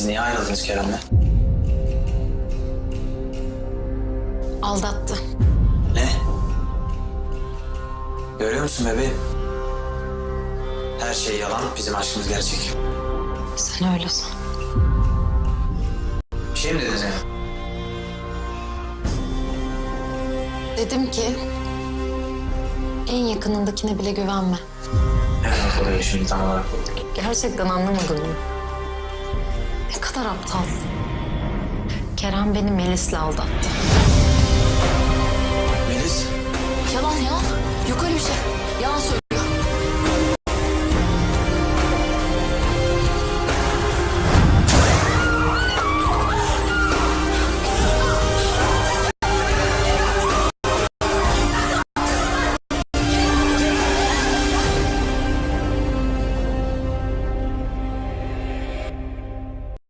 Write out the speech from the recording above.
Siz niye ayrıldınız Kerem'le? Aldattı. Ne? Görüyor musun bebeğim? Her şey yalan, bizim aşkımız gerçek. Sen öyle san. Bir şey mi dedin Zeynep? Dedim ki en yakınındakine bile güvenme. Demek oluyor şimdi tam olarak? Gerçekten anlamadın mı? Ne kadar aptalsın. Kerem beni Melis'le aldattı. Melis, Yalan ya. Yok öyle bir şey. Yalan söylüyor.